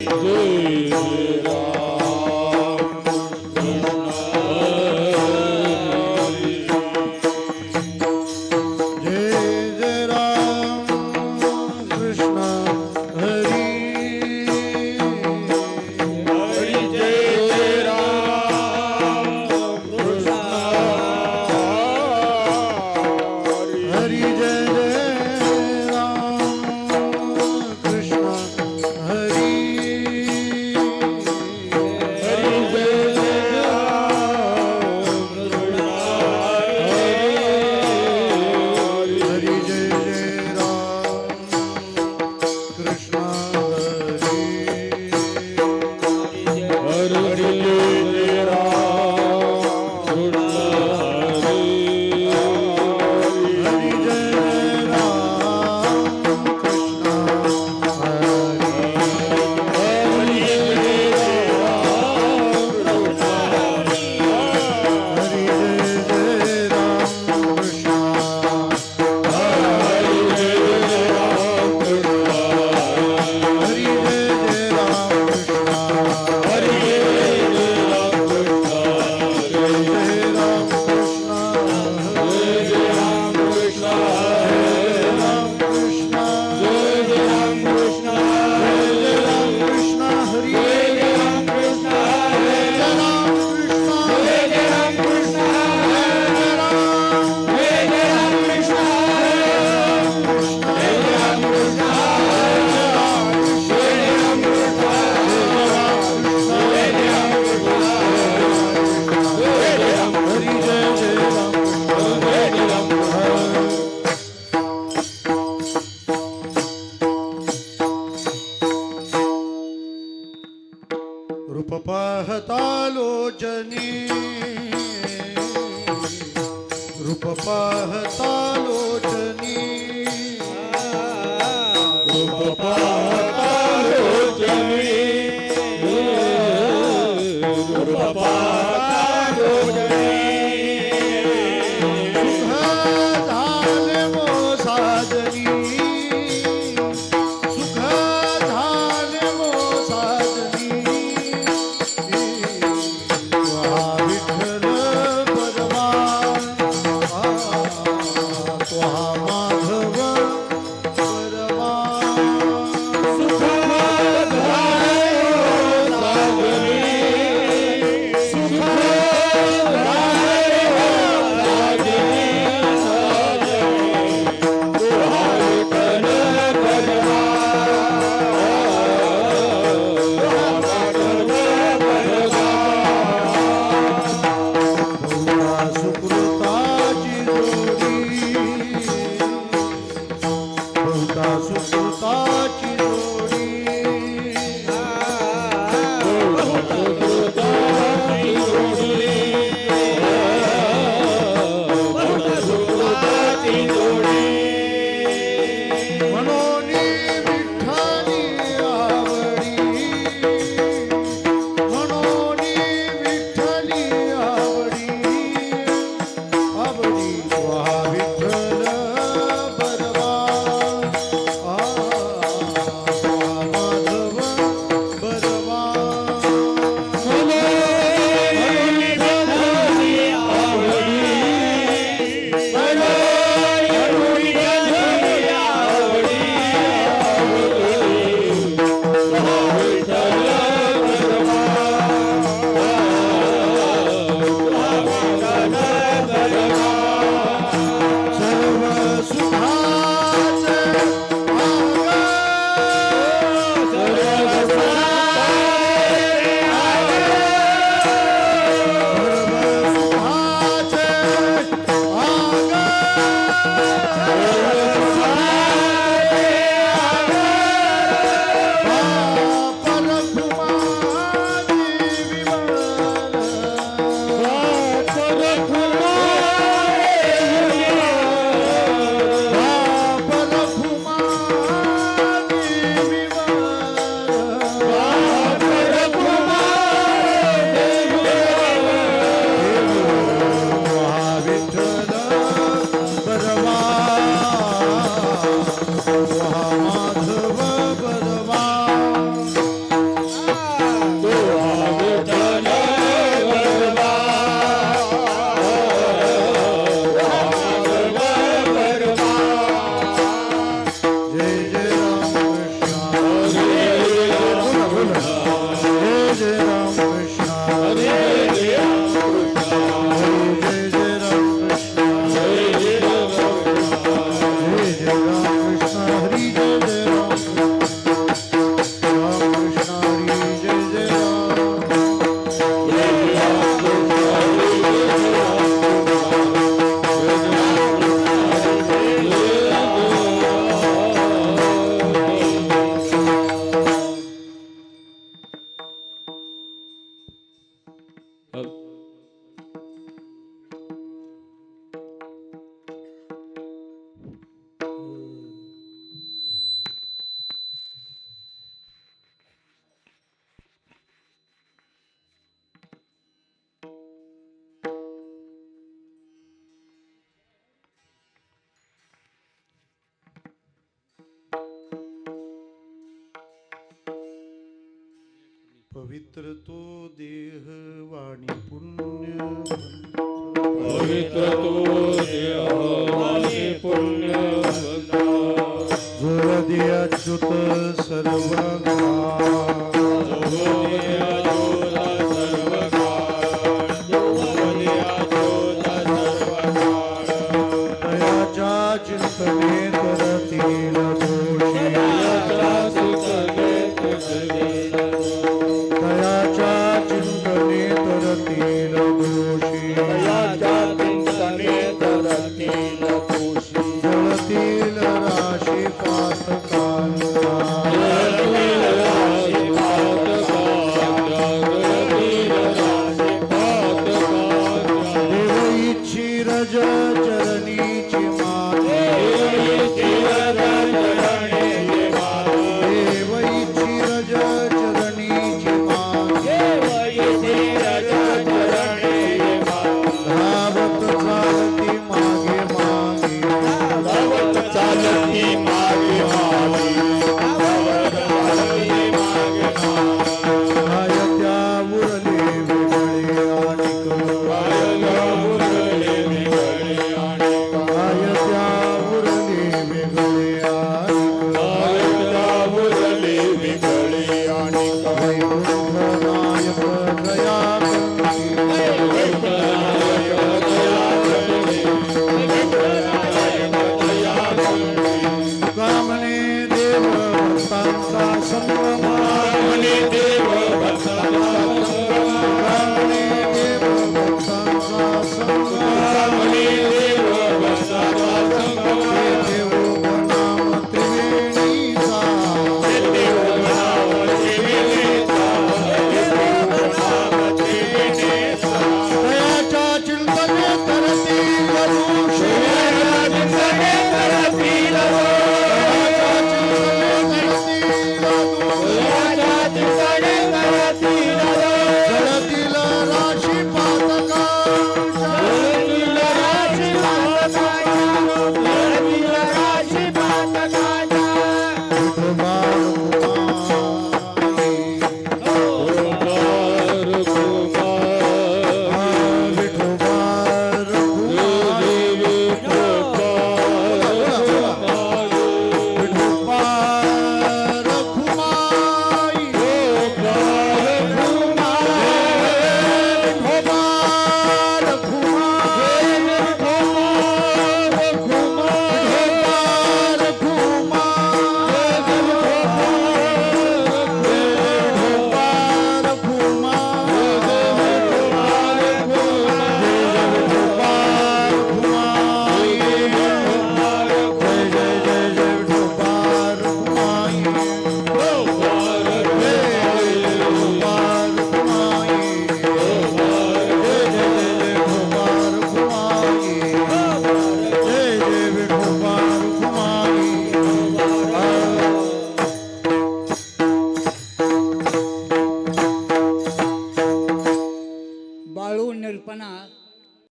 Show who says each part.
Speaker 1: 예. Hare Ram Krishna. Hare पवित्र तो देहवाणी पुण्य
Speaker 2: पवित्र तो देहवाणी पुण्य
Speaker 1: जोगदे अच्युत सर्वांगा।